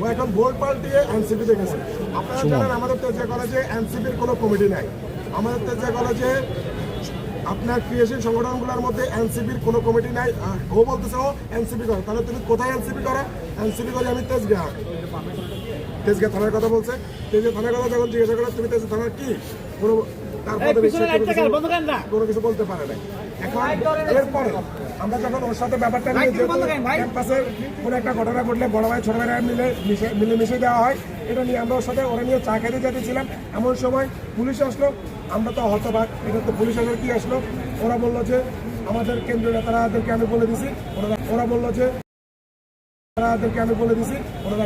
ও এখন ভোট পাল্টিয়ে এনসিপিতে গেছে আপনারা জানেন আমাদের তেজা কলেজে এনসিপির কোনো কমিটি নাই। আমাদের তেজা কলেজে আপনার ক্রিয়েশন সংগঠনগুলোর মধ্যে এনসিপির কোনো কমিটি নাই। ও বলতেছে ও এনসিপি করে। তাহলে তুমি কোথায় এনসিপি করে? এনসিপি করে আমি তেজগা তেজগা থানার কথা বলছে তেজগা থানার কথা যখন জিজ্ঞাসা করে তুমি তেজগা থানার কি? কোনো কোনো কিছু বলতে পারে নাই। এখন এরপরে আমরা যখন ওর সাথে ব্যাপারটা নিয়ে যেহেতু ক্যাম্পাসে কোনো একটা ঘটনা ঘটলে বড় ভাই ছোট ভাইরা মিলে মিশে মিলে মিশে দেওয়া হয় এটা নিয়ে আমরা ওর সাথে ওরা নিয়ে চা খেতে যেতেছিলাম। এমন সময় পুলিশ আসলো। আমরা তো হতবাক এটা তো পুলিশ আসলে কি আসলো? ওরা বলল যে আমাদের কেন্দ্রীয় নেতারাদেরকে আমি বলে দিছি। ওরা ওরা বলল যে নেতারাদেরকে আমি বলে দিছি। ওরা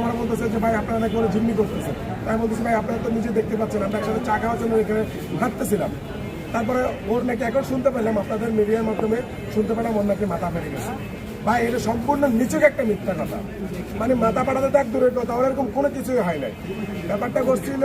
আমার বলতেছে যে, ভাই, আপনারা নাকি ওরা জিম্মি করতেছে তাই বলতেছে, ভাই, আপনারা তো নিজে দেখতে পাচ্ছেন, আমরা একসাথে চা খাওয়ার জন্য এখানে হাঁটতেছিলাম। তারপরে ওর নাকি এখন শুনতে পেলাম, আপনাদের মিডিয়ার মাধ্যমে শুনতে পেলাম, ওর নাকি মাথা ফেরে গেছে। ভাই, এটা সম্পূর্ণ নিচুক একটা মিথ্যা কথা। মানে মাথা পাঠাতে এক দূরের কথা ওর এরকম কোনো কিছুই হয় নাই। ব্যাপারটা করছিল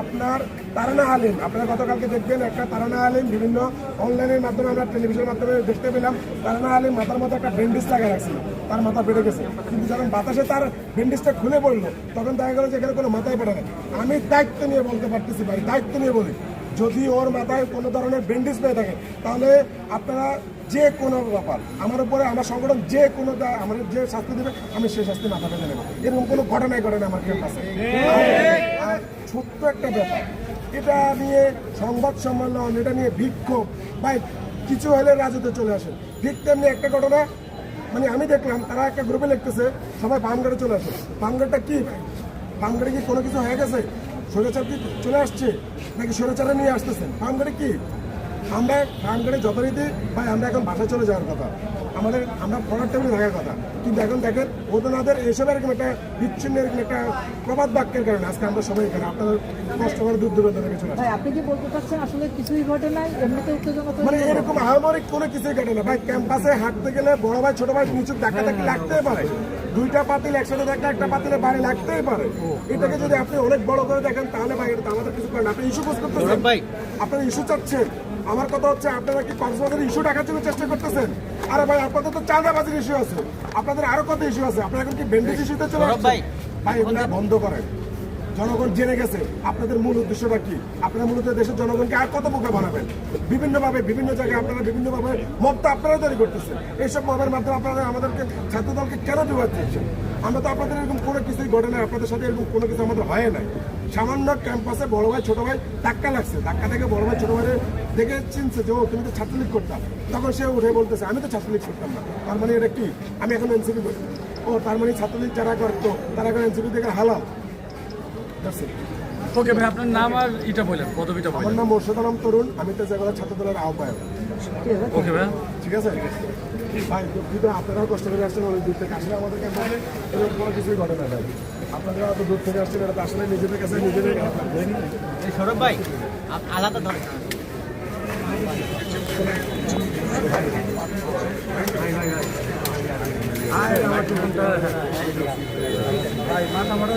আপনার তারানা আলিম, আপনারা গতকালকে দেখবেন একটা তারানা আলিম বিভিন্ন অনলাইনের মাধ্যমে আমরা টেলিভিশনের মাধ্যমে দেখতে পেলাম, তারানা আলিম মাথার মতো একটা ব্যান্ডেজ লাগাই রাখছিল, তার মাথা বেড়ে গেছে। কিন্তু যখন বাতাসে তার ব্যান্ডেজটা খুলে পড়ল, তখন দেখা গেল যে এখানে কোনো মাথায় পড়ে না আমি দায়িত্ব নিয়ে বলতে পারতেছি ভাই, দায়িত্ব নিয়ে বলি। যদি ওর মাথায় কোনো ধরনের ব্যান্ডেজ পেয়ে থাকে, তাহলে আপনারা যে কোনো ব্যাপার, আমার উপরে আমার সংগঠন যে কোনো আমাদের যে শাস্তি দেবে, আমি সেই শাস্তি মাথা পেতে নেব। এরকম কোনো ঘটনাই ঘটে না আমার আর ছোট্ট একটা ব্যাপার, এটা নিয়ে সংবাদ সম্মেলন, এটা নিয়ে বিক্ষোভ বা কিছু হলে রাজুতে চলে আসেন। ঠিক তেমনি একটা ঘটনা মানে আমি দেখলাম, তারা একটা গ্রুপে লিখতেছে, সবাই বামগাড়ে চলে আসে। বামগাড়টা কি বামগাড়ি কি কোনো কিছু হয়ে গেছে? সরেচার কি চলে আসছে, নাকি সরেচারে নিয়ে আসতেছেন? বামগাড়ি কি? আমরা বামগাড়ি যথারীতি ভাই আমরা এখন বাসায় চলে যাওয়ার কথা। আমাদের আমরা পড়ার টেবিলে থাকার কথা। কিন্তু এখন দেখেন ওদের এসব এরকম একটা বিচ্ছিন্ন এরকম একটা প্রবাদ বাক্যের কারণে আজকে আমরা সবাই এখানে আপনাদের কষ্ট করে দূর দূরান্ত থেকে চলে আপনি কি বলতে চাচ্ছেন আসলে কিছুই ঘটে নাই? এমনিতে উত্তেজনা মানে এরকম আহামরিক কোনো কিছুই ঘটে না। ভাই ক্যাম্পাসে হাঁটতে গেলে বড় ভাই ছোট ভাই নিচু ধাক্কা ধাক্কি লাগতেই পারে। দুইটা পাতিল একসাথে থাকলে একটা পাতিলে বাড়ি লাগতেই পারে। এটাকে যদি আপনি অনেক বড় করে দেখেন তাহলে ভাই এটা আমাদের কিছু করেন আপনি ইস্যু ভাই। আপনারা ইস্যু চাচ্ছেন। আমার কথা হচ্ছে আপনারা কি কক্সবাজারের ইস্যু ডাকার জন্য চেষ্টা করতেছেন? আরে ভাই আপনাদের তো চাঁদাবাজির ইস্যু আছে। আপনাদের আরও কত ইস্যু আছে? আপনারা এখন কি বেন্ডেজ ইস্যুতে চলে ভাই। ভাই এগুলো বন্ধ করেন। জনগণ জেনে গেছে, আপনাদের মূল উদ্দেশ্যটা কি? আপনারা মূলত দেশের জনগণকে আর কত বোকা বানাবেন? বিভিন্নভাবে, বিভিন্ন জায়গায় আপনারা বিভিন্নভাবে মতটা আপনারা তৈরি করতেছেন। এইসব মবের মাধ্যমে আপনারা আমাদেরকে, ছাত্রদলকে কেন বিবাদ দিচ্ছেন আমরা তো আপনাদের এরকম কোনো কিছুই ঘটে নাই, আপনাদের সাথে এরকম কোনো কিছু আমাদের হয় নাই। সামান্য ক্যাম্পাসে বড় ভাই, ছোট ভাই ধাক্কা লাগছে। ধাক্কা থেকে বড় ভাই, ছোট ভাই দেখে চিনছে যে, ও, তুমি তো ছাত্রলীগ করতাম তখন সে উঠে বলতেছে, আমি তো ছাত্রলীগ করতাম না। তার মানে এটা কি? আমি এখন এনসিপি করি। ও, তার মানে ছাত্রলীগ যারা করতো, তারা এখন এনসিপি থেকে হালাল। ওকে ভাই আপনার নাম আর এটা বলেন পদবিটা আমার বলেন নাম মোর্শেদ আলম তরুণ আমি তো জায়গায় ছাত্র দলের আহ্বায়ক। ওকে ভাই। ঠিক আছে? ভাই দুঃখিত আপনারাও কষ্ট করে আসছেন অনেক দূর থেকে আসলে আমাদের ক্যাম্পাসে এরকম কোনো কিছুই ঘটে না ভাই। আপনারা এত দূর থেকে আসছেন এটা তো আসলে নিজেদের কাছে নিজেদের খারাপ লাগবে এই সৌরভ ভাই আলাদা ধরে। ভাই মাথা মারা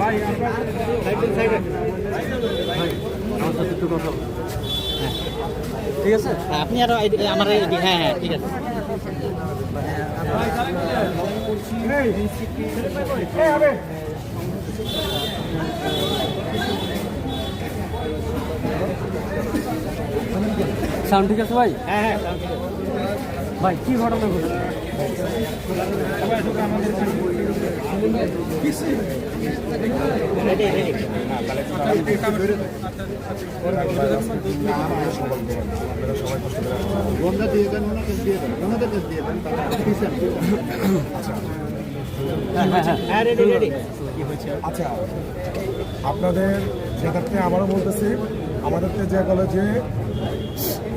ভাই আমার সাথে একটু কথা ঠিক আছে? আপনি আরও এই আমার এই- হ্যাঁ হ্যাঁ ঠিক আছে। সাউন্ড ঠিক আছে ভাই? হ্যাঁ হ্যাঁ ভাই কি ঘটনা গন্ধা আচ্ছা আপনাদের যেটাতে আবারও বলতেছি আমাদের তো যে গেলো যে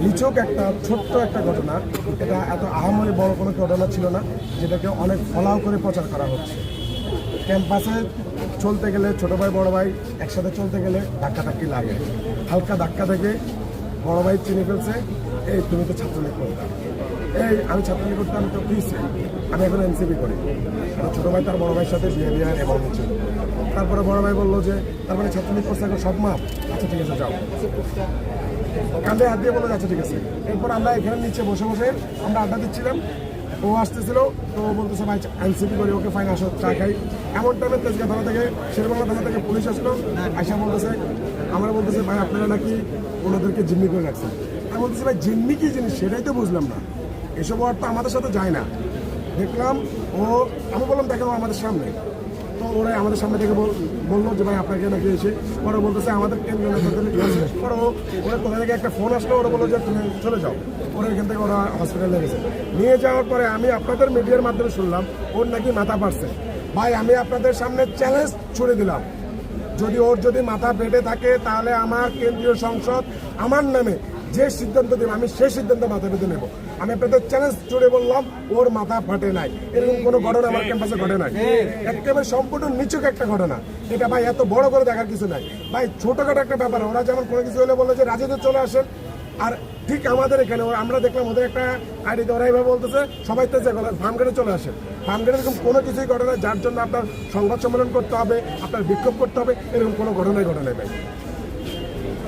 নিচক একটা ছোট্ট একটা ঘটনা, এটা এত আহামরি বড় কোনো ঘটনা ছিল না, যেটাকে অনেক ফলাও করে প্রচার করা হচ্ছে। ক্যাম্পাসে চলতে গেলে ছোটো ভাই, বড় ভাই একসাথে চলতে গেলে ধাক্কা ধাক্কি লাগে। হালকা ধাক্কা থেকে বড় ভাই চিনে ফেলছে, এই, তুমি তো ছাত্রলীগ করতাম এই, আমি ছাত্রলীগ করতাম তো প্লিজ আমি এখন এনসিপি করি। ছোটো ভাই তার বড় ভাইয়ের সাথে বিয়ে এমন ছিল তারপরে বড় ভাই বলল যে তারপরে ছাত্রলীগ করছে এখন সব মাপ? আচ্ছা ঠিক আছে, যাও। কাঁধে হাত দিয়ে বলে আচ্ছা ঠিক আছে। এরপর আমরা এখানে নিচে বসে বসে আমরা আড্ডা দিচ্ছিলাম। ও আসতেছিল, তো বলতেছে, ভাই, আইনসিপি করি, ওকে ফাইন আসো, চা খাই। এমন টাইমে তেজগা থানা থেকে, শেরবাংলা থানা থেকে পুলিশ আসলো, আইসা বলতেছে, আমরা বলতেছে, ভাই, আপনারা নাকি ওনাদেরকে জিম্মি করে রাখছেন? আমি বলতেছি, ভাই, জিম্মি কি জিনিস? সেটাই তো বুঝলাম না। এসব তো আমাদের সাথে যায় না। দেখলাম, ও, আমি বললাম, দেখো, আমাদের সামনে। ওরা আমাদের সামনে থেকে বলল যে ভাই আপনাকে নাকি এসে পরে বলতেছে আমাদের কেন্দ্রীয় নেতাদের ওরা কোথা থেকে একটা ফোন আসলো, ওরা বলল যে তুমি চলে যাও। ওরা এখান থেকে ওরা হসপিটালে গেছে। নিয়ে যাওয়ার পরে আমি আপনাদের মিডিয়ার মাধ্যমে শুনলাম, ওর নাকি মাথা পারছে। ভাই, আমি আপনাদের সামনে চ্যালেঞ্জ ছুড়ে দিলাম। যদি ওর যদি মাথা পেটে থাকে, তাহলে আমার কেন্দ্রীয় সংসদ আমার নামে যে সিদ্ধান্ত দেবে, আমি সেই সিদ্ধান্ত মাথা পেতে নেব। আমি আপনাদের চ্যালেঞ্জ জুড়ে বললাম, ওর মাথা ফাটে নাই। এরকম কোনো ঘটনা আমার ক্যাম্পাসে ঘটে নাই। একেবারে সম্পূর্ণ নিচুক একটা ঘটনা। এটা ভাই এত বড় করে দেখার কিছু নাই। ভাই, ছোটখাটো একটা ব্যাপার, ওরা যেমন কোনো কিছু হলে বলে যে রাজুতে চলে আসেন। আর ঠিক আমাদের এখানে আমরা দেখলাম ওদের একটা আইডিতে, ওরা এইভাবে বলতেছে, সবাই তো ফার্মগেটে চলে আসে। ফার্মগেটে এরকম কোনো কিছুই ঘটনা যার জন্য আপনার সংবাদ সম্মেলন করতে হবে, আপনার বিক্ষোভ করতে হবে, এরকম কোনো ঘটনাই ঘটে নাই ভাই।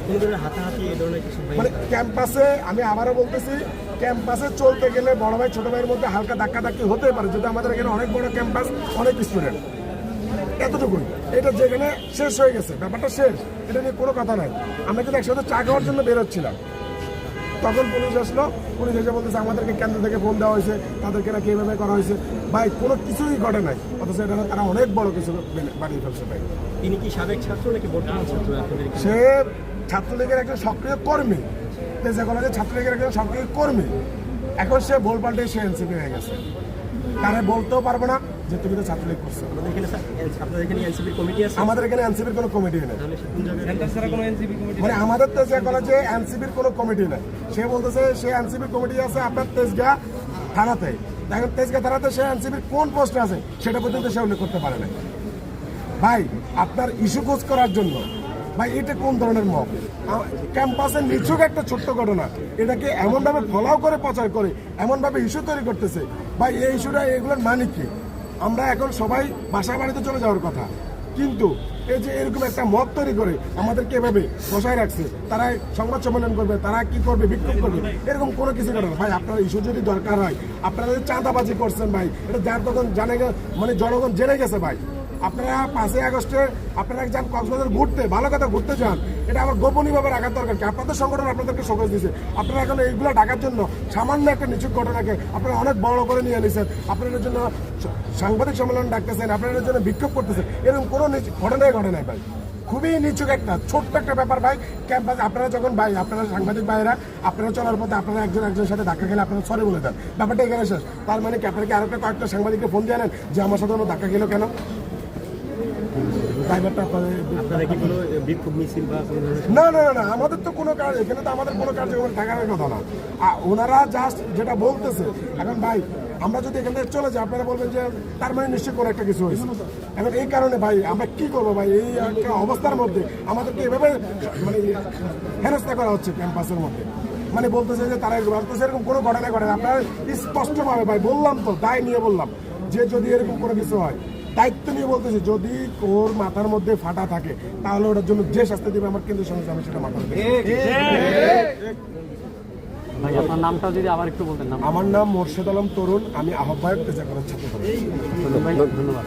কোনো ধরনের হাতাহাতি এই ধরনের কিছু মানে ক্যাম্পাসে আমি আবারও বলতেছি ক্যাম্পাসে চলতে গেলে বড় ভাই ছোট ভাইয়ের মধ্যে হালকা ধাক্কা ধাক্কি হতে পারে যেহেতু আমাদের এখানে অনেক বড় ক্যাম্পাস অনেক স্টুডেন্ট এতটুকুই। এটা যেখানে শেষ হয়ে গেছে ব্যাপারটা শেষ। এটা নিয়ে কোনো কথা নাই। আমরা কিন্তু একসাথে চা খাওয়ার জন্য বেরোচ্ছিলাম। তখন পুলিশ আসলো। পুলিশ এসে বলতেছে আমাদেরকে কেন্দ্র থেকে ফোন দেওয়া হয়েছে। তাদেরকে নাকি এভাবে করা হয়েছে। ভাই কোনো কিছুই ঘটে নাই। অথচ এটা তারা অনেক বড় কিছু বেনে- বানিয়ে ফেলছে ভাই। তিনি কি সাবেক ছাত্র নাকি বর্তমান ছাত্র সে ছাত্রলীগের একজন সক্রিয় কর্মী তেজা কলেজের ছাত্রলীগের একজন সক্রিয় কর্মী এখন সে ভুল পাল্টে সে এনসিপি হয়ে গেছে। তারে বলতেও পারব না যে তুমি তো ছাত্রলীগ করছ। আমাদের এখানে এনসিপির কমিটি আছে? আমাদের এখানে এনসিপির কোনো কমিটি নেই। মানে আমাদের তেজগা কলেজে এনসিপির কোনো কমিটি নেই। সে বলতেছে সে এনসিপির কমিটি আছে আপনার তেজগা থানাতে। এখন তেজগা থানাতে সে এনসিপির কোন পোস্ট আছে সেটা পর্যন্ত সে উল্লেখ করতে পারে না ভাই আপনার ইস্যু খোঁজ করার জন্য ভাই, এটা কোন ধরনের মব? ক্যাম্পাসের নিছক একটা ছোট্ট ঘটনা। এটাকে এমনভাবে ফলাও করে, প্রচার করে, এমনভাবে ইস্যু তৈরি করতেছে। ভাই, এই ইস্যুটা, এগুলোর মানে কি? আমরা এখন সবাই বাসা বাড়িতে চলে যাওয়ার কথা। কিন্তু এই যে এরকম একটা মত তৈরি করে, আমাদেরকে এভাবে বসায় রাখছে তারা সংবাদ সম্মেলন করবে, তারা কি করবে, বিক্ষোভ করবে, এরকম কোনো কিছু করে ভাই, আপনার ইস্যু যদি দরকার হয়, আপনারা চাঁদাবাজি করছেন ভাই, এটা যার তখন জানে মানে জনগণ জেনে গেছে ভাই। আপনারা পাঁচই আগস্টে আপনারা যান কক্সবাজার ঘুরতে, ভালো কথা, ঘুরতে যান। এটা আমার গোপনীয়ভাবে রাখার দরকার কি? আপনাদের সংগঠন আপনাদেরকে সকাল দিয়েছে আপনারা এখন এইগুলো ঢাকার জন্য সামান্য একটা নিচুক ঘটনাকে আপনারা অনেক বড় করে নিয়ে নিয়েছেন আপনাদের জন্য সাংবাদিক সম্মেলন ডাকতেছেন, আপনাদের জন্য বিক্ষোভ করতেছেন। এরকম কোনো ঘটনাই ঘটে নাই ভাই। খুবই নিচুক একটা, ছোট্ট একটা ব্যাপার ভাই। ক্যাম্পাস আপনারা যখন ভাই, আপনারা সাংবাদিক ভাইরা আপনারা চলার পথে আপনারা একজন একজনের সাথে ধাক্কা খেলে আপনারা সরি বলে দেন। ব্যাপারটা এখানে শেষ। তার মানে কি, আপনারা কি কয়েকটা সাংবাদিককে ফোন দিয়ে নেন যে, আমার সাথে ধাক্কা খেলো কেন? ড্রাইভারটা আপনাদের কি কোনো বিক্ষোভ মিছিল বা না না না না আমাদের তো কোনো কাজ এখানে তো আমাদের কোনো কার্যক্রম থাকার কথা না। ওনারা জাস্ট যেটা বলতেছে এখন ভাই আমরা যদি এখান থেকে চলে যাই আপনারা বলবেন যে তার মানে নিশ্চয়ই কোনো একটা কিছু হয়েছে। এখন এই কারণে ভাই আমরা কি করব ভাই? এই একটা অবস্থার মধ্যে আমাদেরকে এভাবে মানে হেনস্থা করা হচ্ছে ক্যাম্পাসের মধ্যে। মানে বলতেছে যে তারা এরকম এরকম কোনো ঘটনা ঘটে আপনারা স্পষ্টভাবে ভাই বললাম তো দায় নিয়ে বললাম যে যদি এরকম কোনো কিছু হয় দায়িত্ব নিয়ে বলতেছি যদি ওর মাথার মধ্যে ফাটা থাকে তাহলে ওটার জন্য যে শাস্তি দেবে আমার কেন্দ্রীয় সংস্থা আমি সেটা মাথা আপনার নামটা যদি আবার একটু বলতেন আমার নাম মোর্শেদ আলম তরুণ আমি আহ্বায়ক পেজা করার ছাত্র ধন্যবাদ।